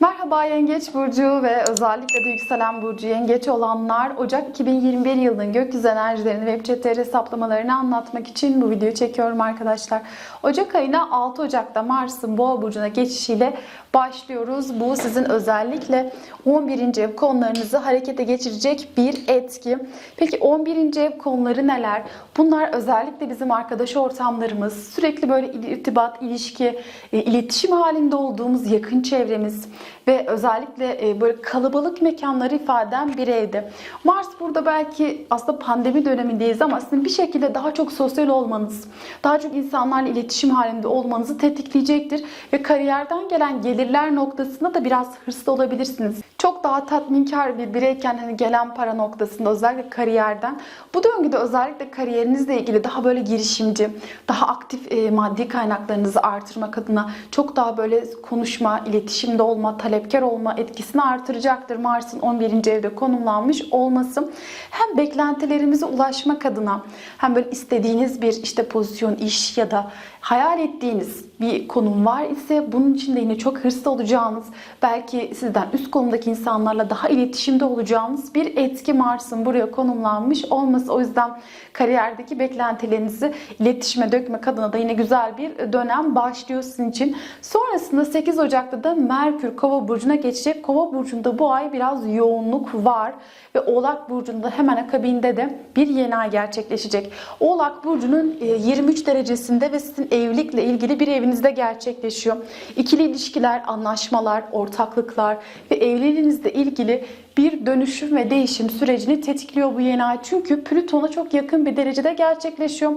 Merhaba Yengeç Burcu ve özellikle de yükselen Burcu Yengeç olanlar Ocak 2021 yılının gökyüzü enerjilerini ve chat'te hesaplamalarını anlatmak için bu videoyu çekiyorum arkadaşlar. Ocak ayına 6 Ocak'ta Mars'ın Boğa Burcu'na geçişiyle başlıyoruz. Bu sizin özellikle 11. ev konularınızı harekete geçirecek bir etki. Peki 11. ev konuları neler? Bunlar özellikle bizim arkadaş ortamlarımız, sürekli böyle irtibat, ilişki, e, iletişim halinde olduğumuz yakın çevremiz ve özellikle e, böyle kalabalık mekanları ifade eden bir evde. Mars burada belki aslında pandemi dönemindeyiz ama sizin bir şekilde daha çok sosyal olmanız, daha çok insanlarla iletişim halinde olmanızı tetikleyecektir ve kariyerden gelen gelirler noktasında da biraz hırslı olabilirsiniz. Daha tatminkar bir bireyken hani gelen para noktasında özellikle kariyerden bu döngüde özellikle kariyerinizle ilgili daha böyle girişimci, daha aktif e, maddi kaynaklarınızı artırmak adına çok daha böyle konuşma, iletişimde olma, talepkar olma etkisini artıracaktır. Mars'ın 11. evde konumlanmış olması hem beklentilerimize ulaşmak adına hem böyle istediğiniz bir işte pozisyon, iş ya da hayal ettiğiniz bir konum var ise bunun için de yine çok hırslı olacağınız, belki sizden üst konumdaki insanlarla daha iletişimde olacağınız bir etki Mars'ın buraya konumlanmış olması. O yüzden kariyerdeki beklentilerinizi iletişime dökmek adına da yine güzel bir dönem başlıyor sizin için. Sonrasında 8 Ocak'ta da Merkür Kova burcuna geçecek. Kova burcunda bu ay biraz yoğunluk var ve Oğlak burcunda hemen akabinde de bir yeni ay gerçekleşecek. Oğlak burcunun 23 derecesinde ve sizin evlilikle ilgili bir evinizde gerçekleşiyor. İkili ilişkiler, anlaşmalar, ortaklıklar ve evliliğinizle ilgili bir dönüşüm ve değişim sürecini tetikliyor bu yeni ay. Çünkü Plüton'a çok yakın bir derecede gerçekleşiyor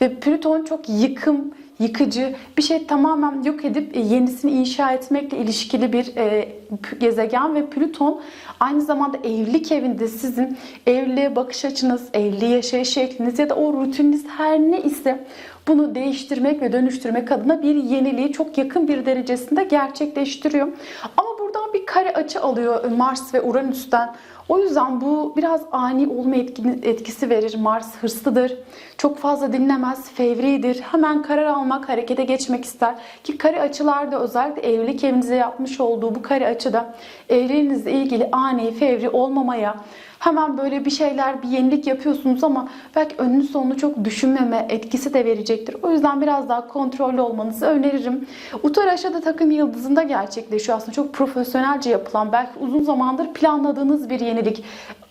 ve Plüton çok yıkım, yıkıcı, bir şey tamamen yok edip e, yenisini inşa etmekle ilişkili bir e, gezegen ve Plüton aynı zamanda evlilik evinde sizin evliliğe bakış açınız, evliliği yaşayış şekliniz ya da o rutininiz her ne ise bunu değiştirmek ve dönüştürmek adına bir yeniliği çok yakın bir derecesinde gerçekleştiriyor. Ama bir kare açı alıyor Mars ve Uranüs'ten. O yüzden bu biraz ani olma etkisi verir. Mars hırslıdır. Çok fazla dinlemez, fevridir. Hemen karar almak, harekete geçmek ister. Ki kare açılarda özellikle evlilik evinize yapmış olduğu bu kare açıda evliliğinizle ilgili ani, fevri olmamaya, hemen böyle bir şeyler, bir yenilik yapıyorsunuz ama belki önünü sonunu çok düşünmeme etkisi de verecektir. O yüzden biraz daha kontrollü olmanızı öneririm. Utaraşa'da takım yıldızında gerçekleşiyor aslında. Çok profesyonelce yapılan, belki uzun zamandır planladığınız bir yenilik.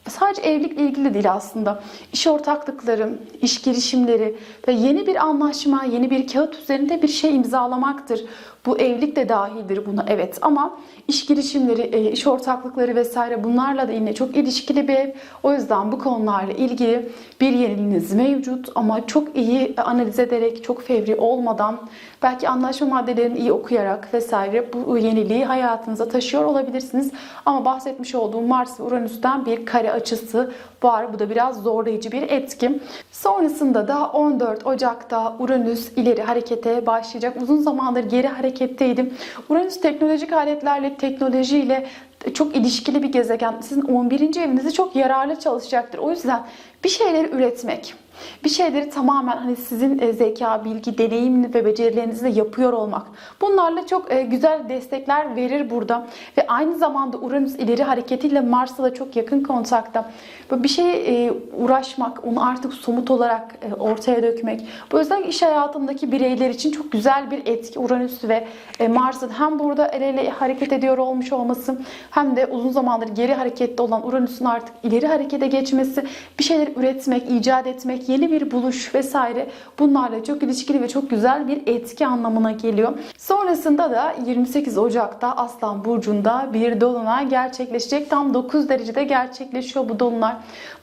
Sadece evlilikle ilgili değil aslında. İş ortaklıkları, iş girişimleri ve yeni bir anlaşma, yeni bir kağıt üzerinde bir şey imzalamaktır. Bu evlilik de dahildir buna evet ama iş girişimleri, e, iş ortaklıkları vesaire bunlarla da yine çok ilişkili bir ev. O yüzden bu konularla ilgili bir yeniliğiniz mevcut ama çok iyi analiz ederek, çok fevri olmadan, belki anlaşma maddelerini iyi okuyarak vesaire bu yeniliği hayatınıza taşıyor olabilirsiniz. Ama bahsetmiş olduğum Mars ve Uranüs'ten bir kare açısı var. Bu da biraz zorlayıcı bir etki. Sonrasında da 14 Ocak'ta Uranüs ileri harekete başlayacak. Uzun zamandır geri hareketteydim. Uranüs teknolojik aletlerle, teknolojiyle çok ilişkili bir gezegen. Sizin 11. evinizi çok yararlı çalışacaktır. O yüzden bir şeyleri üretmek, bir şeyleri tamamen hani sizin e, zeka, bilgi, deneyim ve becerilerinizle yapıyor olmak. Bunlarla çok e, güzel destekler verir burada. Ve aynı zamanda Uranüs ileri hareketiyle Mars'la da çok yakın kontakta. Böyle bir şeye uğraşmak, onu artık somut olarak e, ortaya dökmek. Bu yüzden iş hayatındaki bireyler için çok güzel bir etki Uranüs ve Mars'ın hem burada el ele hareket ediyor olmuş olması hem de uzun zamandır geri harekette olan Uranüs'ün artık ileri harekete geçmesi, bir şeyler üretmek, icat etmek, yeni bir buluş vesaire bunlarla çok ilişkili ve çok güzel bir etki anlamına geliyor. Sonrasında da 28 Ocak'ta Aslan Burcu'nda bir dolunay gerçekleşecek. Tam 9 derecede gerçekleşiyor bu dolunay.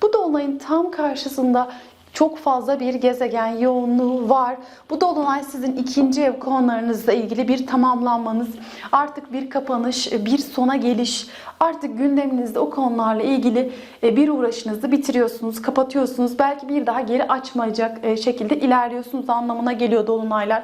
Bu dolunayın tam karşısında çok fazla bir gezegen yoğunluğu var. Bu dolunay sizin ikinci ev konularınızla ilgili bir tamamlanmanız, artık bir kapanış, bir sona geliş, artık gündeminizde o konularla ilgili e, bir uğraşınızı bitiriyorsunuz, kapatıyorsunuz. Belki bir daha geri açmayacak e, şekilde ilerliyorsunuz anlamına geliyor dolunaylar.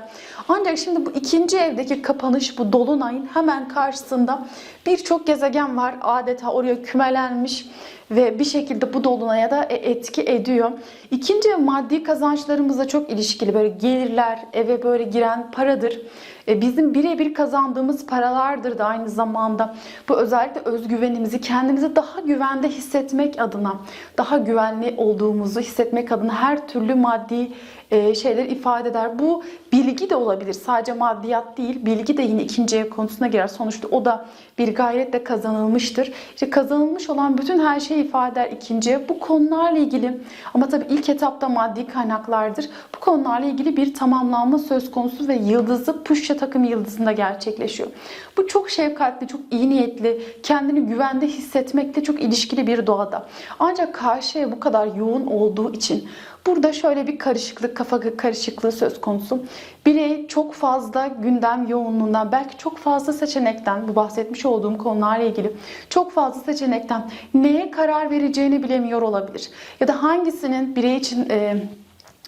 Ancak şimdi bu ikinci evdeki kapanış, bu dolunayın hemen karşısında birçok gezegen var. Adeta oraya kümelenmiş ve bir şekilde bu dolunaya da e, etki ediyor. İkinci maddi kazançlarımızla çok ilişkili böyle gelirler, eve böyle giren paradır. E, Bizim birebir kazandığımız paralardır da aynı zamanda. Bu özellikle özgüvenimizi kendimizi daha güvende hissetmek adına, daha güvenli olduğumuzu hissetmek adına her türlü maddi e, şeyler ifade eder. Bu bilgi de olabilir. Sadece maddiyat değil, bilgi de yine ikinci konusuna girer. Sonuçta o da bir gayretle kazanılmıştır. İşte kazanılmış olan bütün her şeyi ifade eder ikinci. Bu konularla ilgili ama tabii ilk etapta maddi kaynaklardır. Bu konularla ilgili bir tamamlanma söz konusu ve yıldızı Puşya takım yıldızında gerçekleşiyor. Bu çok şefkatli, çok iyi niyetli, kendini güvende hissetmekle çok ilişkili bir doğada. Ancak karşıya bu kadar yoğun olduğu için Burada şöyle bir karışıklık, kafa karışıklığı söz konusu. Birey çok fazla gündem yoğunluğundan, belki çok fazla seçenekten, bu bahsetmiş olduğum konularla ilgili çok fazla seçenekten neye karar vereceğini bilemiyor olabilir. Ya da hangisinin birey için e,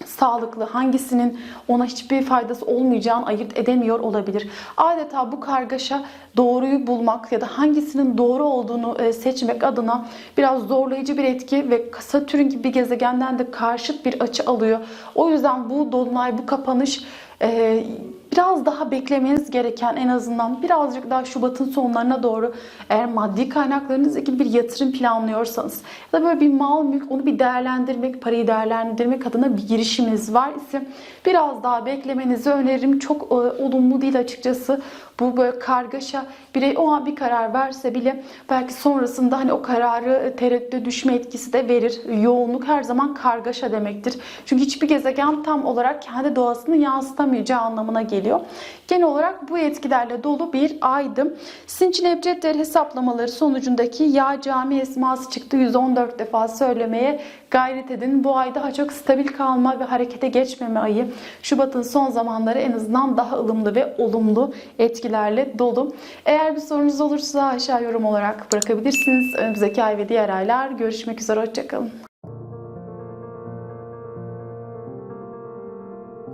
sağlıklı, hangisinin ona hiçbir faydası olmayacağını ayırt edemiyor olabilir. Adeta bu kargaşa doğruyu bulmak ya da hangisinin doğru olduğunu e, seçmek adına biraz zorlayıcı bir etki ve Satürn gibi bir gezegenden de karşıt bir açı alıyor. O yüzden bu dolunay, bu kapanış e, biraz daha beklemeniz gereken en azından birazcık daha Şubat'ın sonlarına doğru eğer maddi kaynaklarınızla ilgili bir yatırım planlıyorsanız ya da böyle bir mal mülk onu bir değerlendirmek, parayı değerlendirmek adına bir girişiminiz var ise biraz daha beklemenizi öneririm. Çok e, olumlu değil açıkçası. Bu böyle kargaşa birey o an bir karar verse bile belki sonrasında hani o kararı tereddüte düşme etkisi de verir. Yoğunluk her zaman kargaşa demektir. Çünkü hiçbir gezegen tam olarak kendi doğasını yansıtamayacağı anlamına geliyor. Genel olarak bu etkilerle dolu bir aydım. Sizin için Ebced değer hesaplamaları sonucundaki ya cami esması çıktı 114 defa söylemeye gayret edin. Bu ay daha çok stabil kalma ve harekete geçmeme ayı. Şubat'ın son zamanları en azından daha ılımlı ve olumlu etkilerle dolu. Eğer bir sorunuz olursa aşağı yorum olarak bırakabilirsiniz. Önümüzdeki ay ve diğer aylar görüşmek üzere. Hoşçakalın.